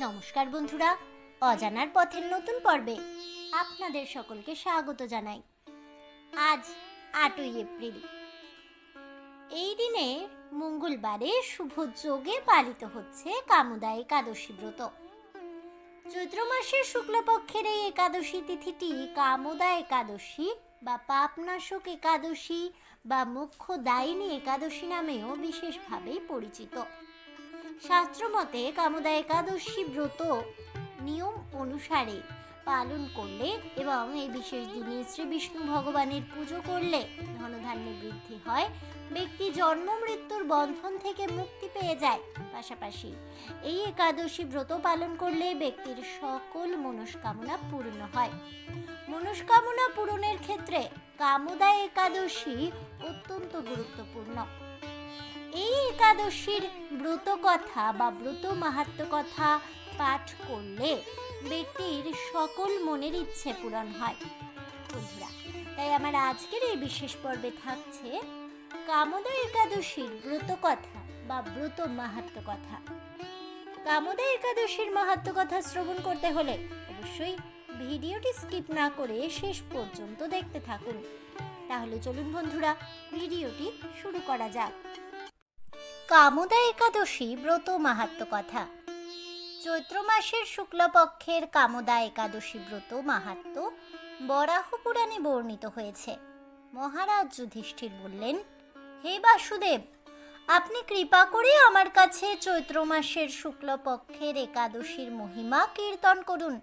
নমস্কার বন্ধুরা, অজানার পথের নতুন পর্বে আপনাদের সকলকে স্বাগত জানাই। আজ আটই এপ্রিল। এই দিনে মঙ্গলবারে শুভ যোগে পালিত হচ্ছে কামুদা একাদশী ব্রত। চৈত্র মাসের শুক্লপক্ষের এই একাদশী তিথিটি কামোদা একাদশী বা পাপনাশক একাদশী বা মুখ্য দায়িনী একাদশী নামেও বিশেষভাবেই পরিচিত। শাস্ত্রমতে কামদা একাদশী ব্রত নিয়ম অনুসারে পালন করলে এবং এই বিশেষ দিনে শ্রী বিষ্ণু ভগবানের পুজো করলে ধনধান্যে বৃদ্ধি হয়। ব্যক্তি জন্ম, মৃত্যুর বন্ধন থেকে মুক্তি পেয়ে যায়। পাশাপাশি এই একাদশী ব্রত পালন করলে ব্যক্তির সকল মনস্কামনা পূর্ণ হয়। মনস্কামনা পূরণের ক্ষেত্রে কামদা একাদশী অত্যন্ত গুরুত্বপূর্ণ। এই একাদশীর ব্রত কথা বা ব্রত মাহাত্ম কথা পাঠ করলে ব্যক্তির সকল মনের ইচ্ছে পূরণ হয়। বন্ধুরা, তাই আমার আজকের এই বিশেষ পর্বে থাকছে কামদা একাদশীর ব্রত কথা বা ব্রত মাহাত্ম কথা। কামদা একাদশীর মাহাত্ম কথা শ্রবণ করতে হলে অবশ্যই ভিডিওটি স্কিপ না করে শেষ পর্যন্ত দেখতে থাকুন। তাহলে চলুন বন্ধুরা, ভিডিওটি শুরু করা যাক। কামদা একাদশী ব্রত মাহাত্ম কথা। চৈত্র মাসের শুক্লপক্ষের কামদা একাদশী ব্রত মাহাত্ম বরাহ পুরাণে বর্ণিত হয়েছে। মহারাজ যুধিষ্ঠির বললেন, হে বাসুদেব, আপনি কৃপা করে আমার কাছে চৈত্র মাসের শুক্লপক্ষের একাদশীর মহিমা কীর্তন করুন।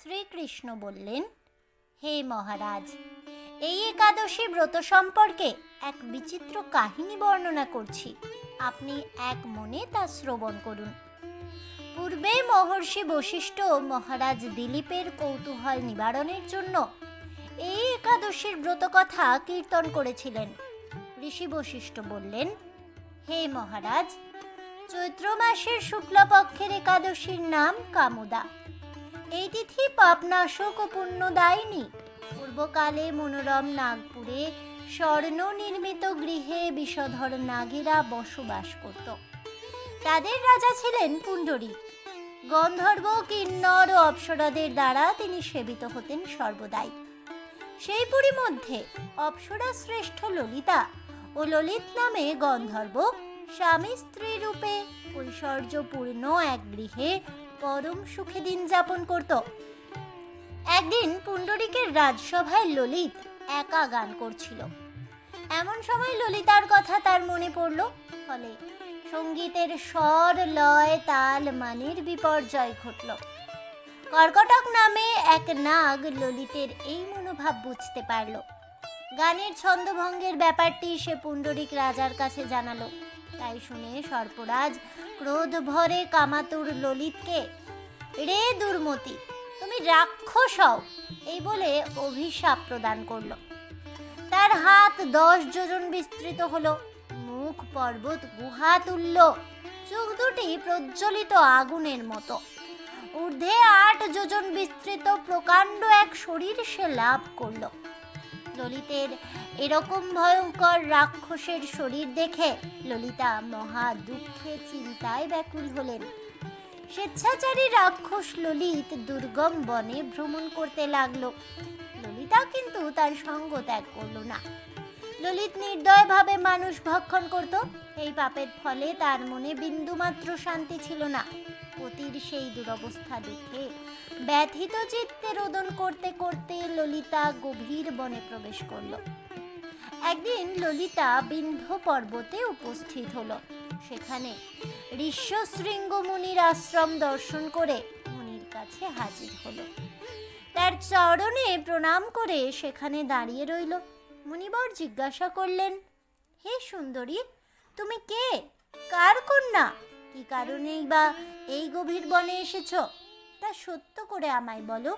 শ্রীকৃষ্ণ বললেন, হে মহারাজ, এই একাদশী ব্রত সম্পর্কে এক বিচিত্র কাহিনী বর্ণনা করছি। আপনি এক মনে তা শ্রবণ করুন। পূর্বে মহর্ষি বশিষ্ঠ মহারাজ দিলীপের কৌতূহল নিবারণের জন্য এই একাদশীর ব্রত কথা কীর্তন করেছিলেন। ঋষি বশিষ্ঠ বললেন, হে মহারাজ, চৈত্র মাসের শুক্লপক্ষের একাদশীর নাম কামুদা। এই তিথি পাপনাশক ও পুণ্যদায়িনী। পূর্বকালে মনোরম নাগপুরে স্বর্ণ নির্মিত গৃহে বিষধর নাগেরা বসবাস করত। তাদের রাজা ছিলেন পুণ্ডরিক গন্ধর্ব কিন্নর ও অপ্সরাদের দ্বারা তিনি সেবিত হতেন সর্বদাই। সেই পুরী মধ্যে অপ্সরা শ্রেষ্ঠ ললিতা ও ললিত নামে গন্ধর্ব স্বামী স্ত্রী রূপে ঐশ্বর্যপূর্ণ এক গৃহে পরম সুখে দিন যাপন করত। একদিন পুণ্ডরিকের রাজসভায় ললিত একা গান করছিল। এমন সময় ললিতার কথা তার মনে পড়ল, ফলে সঙ্গীতের স্বর লয় তাল মানের বিপর্যয় ঘটল। কর্কটক নামে এক নাগ ললিতের এই মনোভাব বুঝতে পারল। গানের ছন্দভঙ্গের ব্যাপারটি সে পুণ্ডরিক রাজার কাছে জানালো। তাই শুনে সর্পরাজ ক্রোধ ভরে কামাতুর ললিতকে, রে দুর্মতি, তুমি রাক্ষস হও এই বলে অভিশাপ প্রদান করল। তার হাত দশ যোজন বিস্তৃত হলো। মুখ পর্বত গুহা তুলল। চোখ দুটি প্রজ্বলিত আগুনের মতো। ঊর্ধ্বে আট যোজন বিস্তৃত প্রকাণ্ড এক শরীর সে লাভ করল। ললিতের এরকম ভয়ঙ্কর রাক্ষসের শরীর দেখে ললিতা মহা দুঃখে চিন্তায় ব্যাকুল হলেন। স্বেচ্ছাচারী রাক্ষস ললিত দুর্গম বনে ভ্রমণ করতে লাগল। ললিতা কিন্তু তার সঙ্গ ত্যাগ করল না। ললিত নির্দয়ভাবে মানুষ ভক্ষণ করত। এই পাপের ফলে তার মনে বিন্দুমাত্র শান্তি ছিল না। পতির সেই দুরবস্থা দেখে, ব্যথিত চিত্তে রোদন করতে করতে ললিতা গভীর বনে প্রবেশ করল। একদিন ললিতা বিন্ধ্য পর্বতে উপস্থিত হলো। সেখানে ঋষ্যশৃঙ্গ মুনির আশ্রম দর্শন করে মুনির কাছে হাজির হলো। তার চরণে প্রণাম করে সেখানে দাঁড়িয়ে রইল। মুনিবর জিজ্ঞাসা করলেন, হে সুন্দরী, তুমি কে? কার কন্যা? কি কারণেই বা এই গভীর বনে এসেছ? তা সত্য করে আমায় বলো।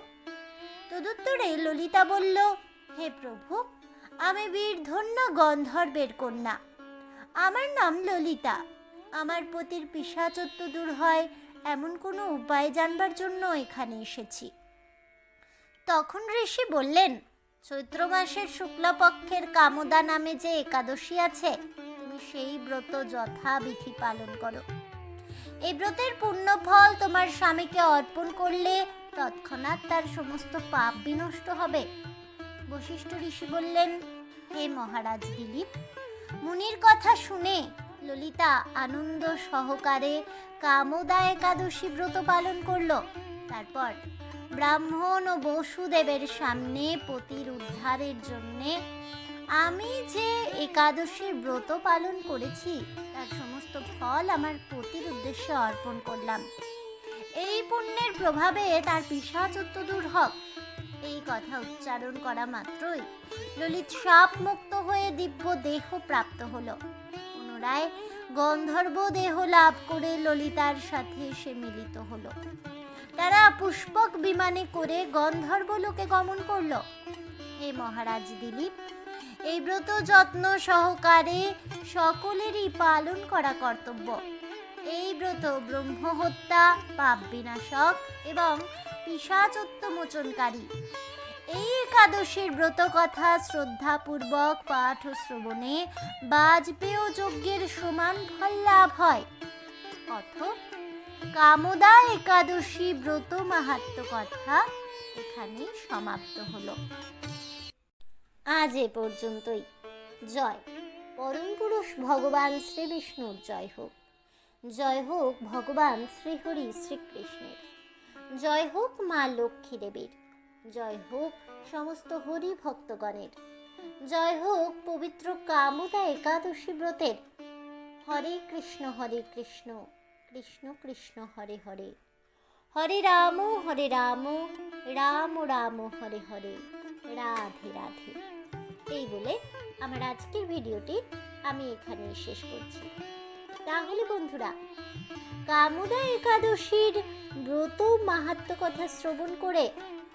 তদুত্তরে ললিতা বলল, হে প্রভু, আমি বীরধন্য গন্ধর্বের কন্যা। আমার নাম ললিতা। আমার পতির পিসাচত্ব দূর হয়, এমন কোনো উপায় জানবার জন্য এখানে এসেছি। তখন ঋষি বললেন, চৈত্র মাসের শুক্লপক্ষের কামদা নামে যে একাদশী আছে, তুমি সেই ব্রত যথাবিধি পালন করো। এই ব্রতের পুণ্য ফল তোমার স্বামীকে অর্পণ করলে তৎক্ষণাৎ তার সমস্ত পাপ বিনষ্ট হবে। বশিষ্ঠ ঋষি বললেন, হে মহারাজ দিলীপ, মুনির কথা শুনে ললিতা আনন্দ সহকারে কামদা একাদশী ব্রত পালন করল। তারপর ব্রাহ্মণ ও বসুদেবের সামনে পতির উদ্ধারের জন্যে আমি যে একাদশীর ব্রত পালন করেছি, তার সমস্ত ফল আমার পতির উদ্দেশ্যে অর্পণ করলাম। এই পুণ্যের প্রভাবে তার পিসাচত্ব দূর হোক। এই কথা উচ্চারণ করা মাত্রই ললিত সাপ মুক্ত হয়ে দিব্য দেহ প্রাপ্ত হলো। পুনরায় গন্ধর্ব দেহ লাভ করে ললিতার সাথে সে মিলিত হলো। তারা পুষ্পক বিমানে করে গন্ধর্ব লোকে গমন করল। হে মহারাজ দিলীপ, এই ব্রত যত্ন সহকারে সকলেরই পালন করা কর্তব্য। এই ব্রত ব্রহ্ম হত্যা পাপ বিনাশক এবং পিসাচত্ব মোচনকারী এই একাদশীর ব্রত কথা শ্রদ্ধাপূর্বক পাঠ শ্রবণে বাজপেয় যজ্ঞের সমান ফল লাভ হয়। অথ, কামদা একাদশী ব্রত মাহাত্ম কথা এখানে সমাপ্ত হলো। আজ এ পর্যন্তই। জয়। পরম পুরুষ ভগবান শ্রী বিষ্ণুর জয় হোক। জয় হোক ভগবান শ্রীহরি শ্রীকৃষ্ণের। জয় হোক মা লক্ষ্মী দেবীর জয় হোক সমস্ত হরি ভক্তগণের জয় হোক পবিত্র কামদা একাদশী ব্রতের। হরে কৃষ্ণ হরে কৃষ্ণ কৃষ্ণ কৃষ্ণ, হরে হরে। হরে রাম হরে রাম রাম রাম, হরে হরে। রাধে রাধে। এই বলে আমার আজকের ভিডিওটি আমি এখানেই শেষ করছি। তাহলে বন্ধুরা, কামদা একাদশীর ব্রত মাহাত্ম কথা শ্রবণ করে